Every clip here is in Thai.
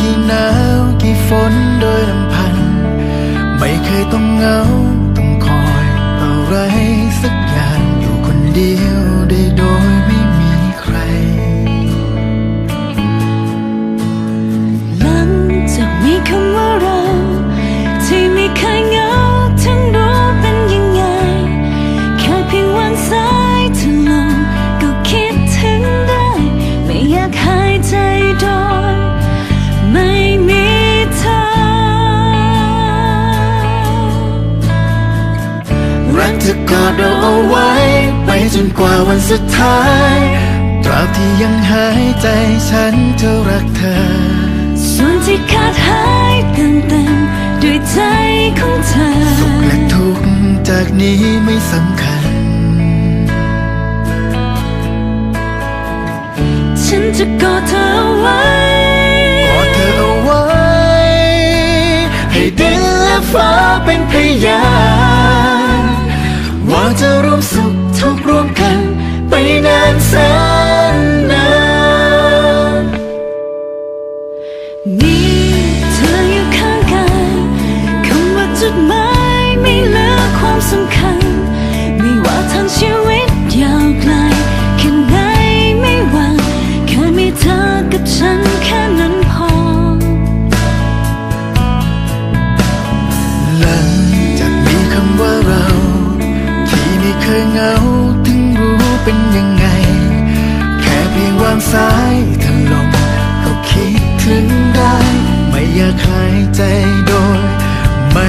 กี่หนาวกี่ฝนโดยลำพัน ไม่เคยต้องเหงา ดเราเอาไว้ ไปจนกว่าวันสุดท้าย ตราบที่ยังหายใจฉันจะรักเธอ ส่วนที่ขาดหายเติมเต็มด้วยใจของเธอ สุขและทุกข์จากนี้ไม่สำคัญ ฉันจะกอดเธอเอาไว้กอดเธอเอาไว้ ให้ดินและฟ้าเป็นพยาน อยากหายใจโดยไม่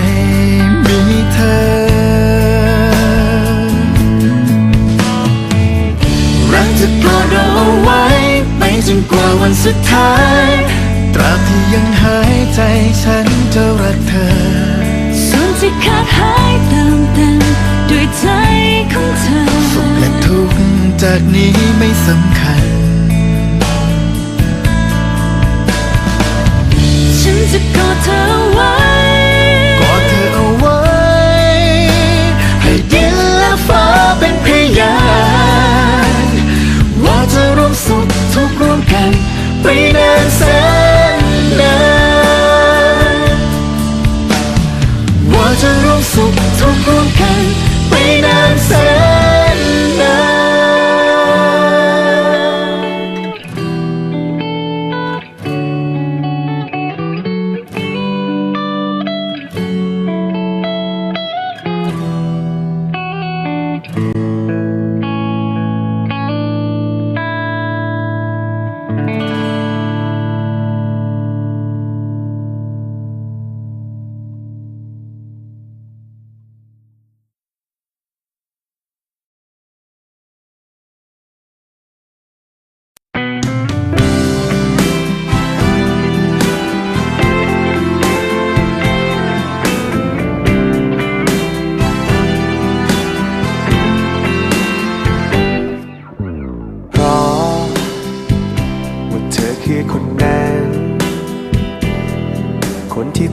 มีเธอ รักจะกอดเราเอาไว้ ไปจนกว่าวันสุดท้าย ตราบที่ยังหายใจฉันจะรักเธอส่วนที่ขาดหายเติมเต็มด้วยใจของเธอสุขและทุกข์จากนี้ไม่สำคัญ เธอไว้กอดเธอเอาไว้ ให้ดินและฟ้าเป็นพยานว่าจะร่วมสุขทุกข์ร่วมกัน ไปนานแสน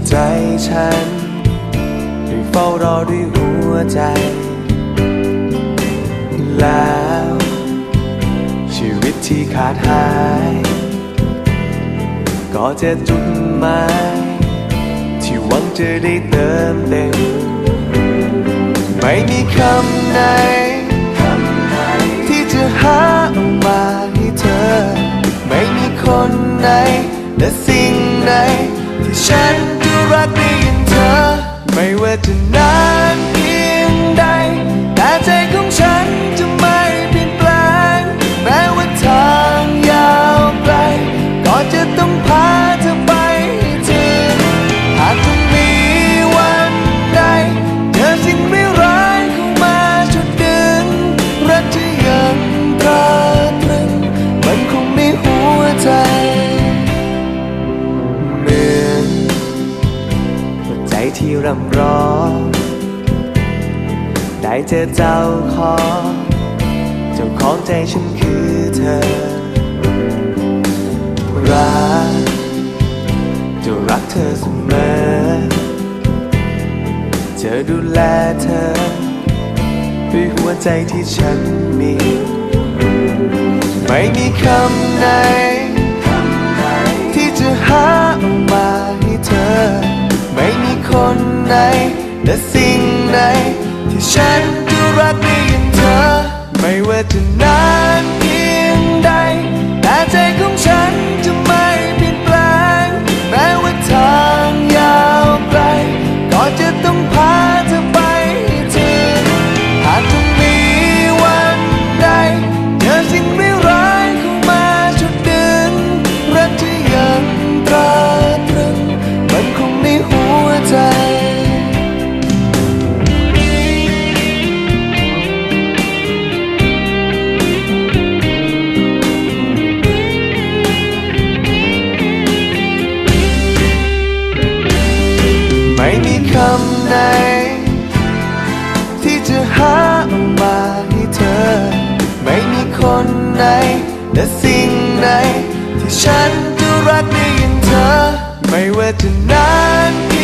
ใจฉันได้เฝ้ารอด้วยหัวใจ แล้ว ชีวิตที่ขาดหาย ก็จะจุดหมายที่หวังจะได้เติมเต็ม ไม่มีคำไหนที่จะหาออกมาให้เธอ ไม่มีคนไหนและสิ่งไหนที่ฉัน ใครเธอเจ้าของเจ้าของใจฉันคือเธอ รักจะรักเธอเสมอ เธอดูแลเธอ ด้วยหัวใจที่ฉันมี ไม่มีคำไหนที่จะหามาให้เธอ ไม่มีคนไหนและสิ่งไหน ที่ฉันจะรักได้อย่าเธอ ไม่ว่าจะนาน คำไหน ที่จะหามาให้เธอ ไม่มีคนไหน และสิ่งไหน ที่ฉันจะรักได้อย่าเธอ ไม่ว่าจะนานเพี